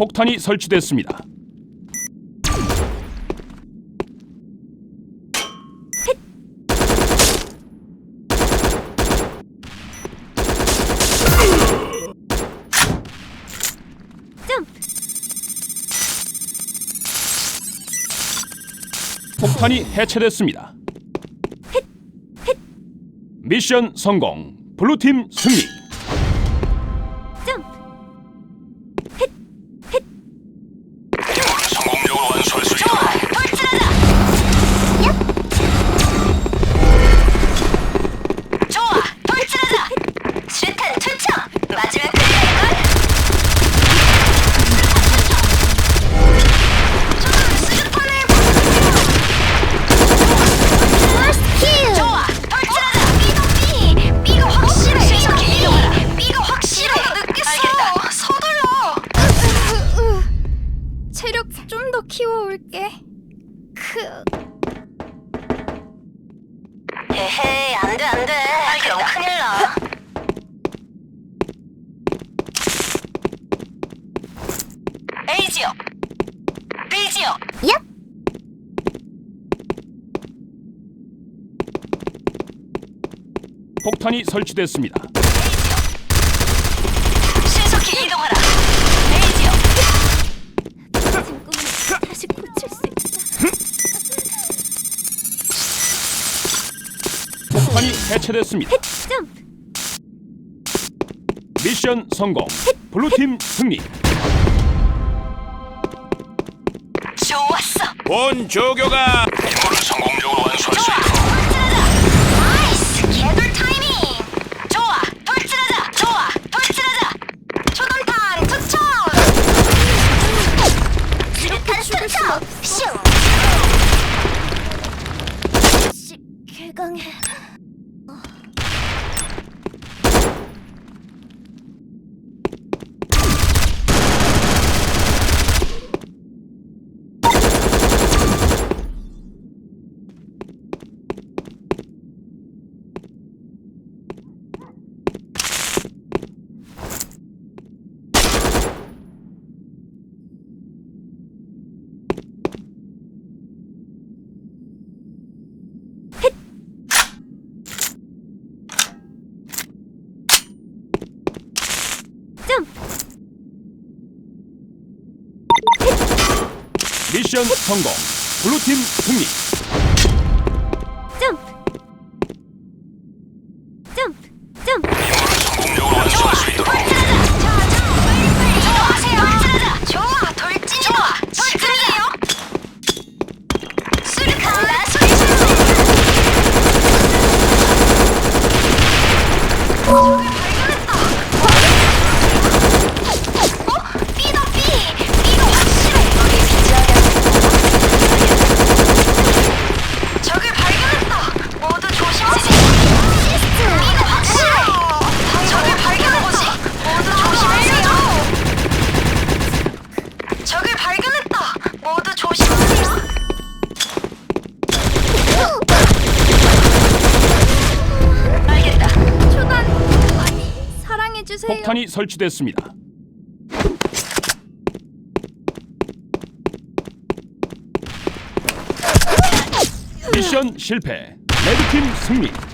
폭탄이 설치됐습니다. 폭탄이 해체됐습니다. 미션 성공. 블루팀 승리. 올게. 크. 에헤이, 안 돼, 안 돼. 그럼 큰일 나. A 지역, B 지역. 얍. 폭탄이 설치됐습니다. 해체됐습니다. 점프. 미션 성공. 블루팀 승리. 좋았어. 본 조교가 임무를 성공적으로 완수할 수 있도록 점! 미션 성공. 블루팀 승리. 주세요. 폭탄이 설치됐습니다. 미션 실패. 레드팀 승리.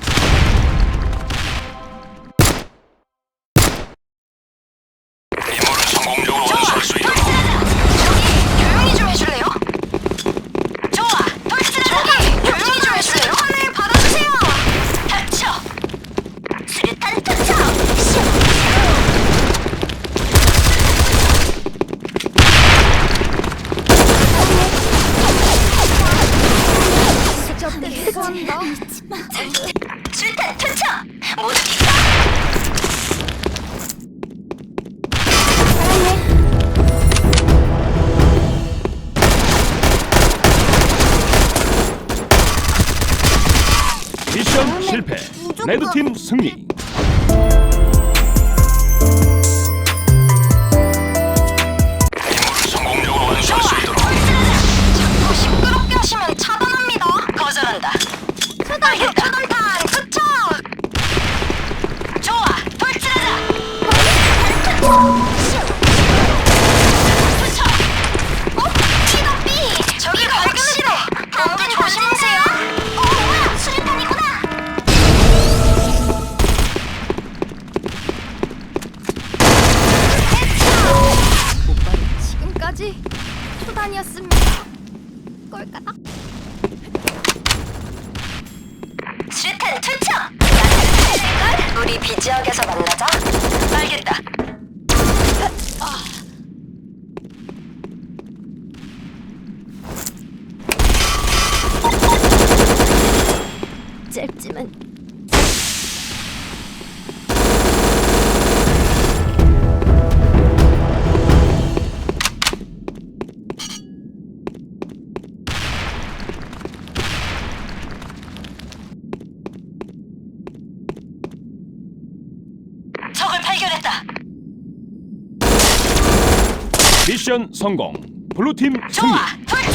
블루팀 승리. 꼴까닥. 수류탄 투척! 걸 우리 B 지역에서 만나자. 알겠다. 미션 성공. 블루팀 승리. 좋아, 돌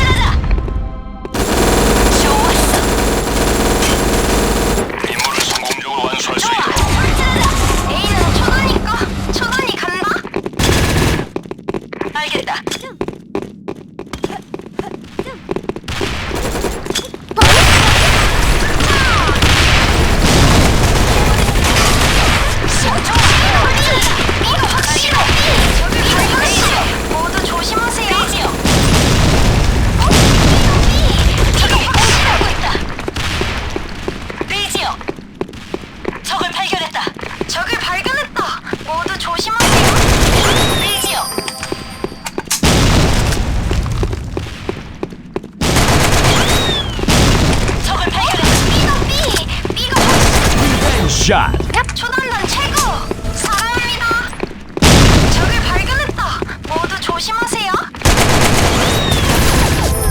샷. 초단단 최고! 사랑합니다! 적을 발견했다! 모두 조심하세요!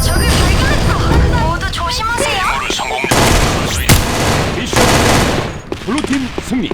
적을 발견했다! 모두 조심하세요! 미션 블루팀 승리.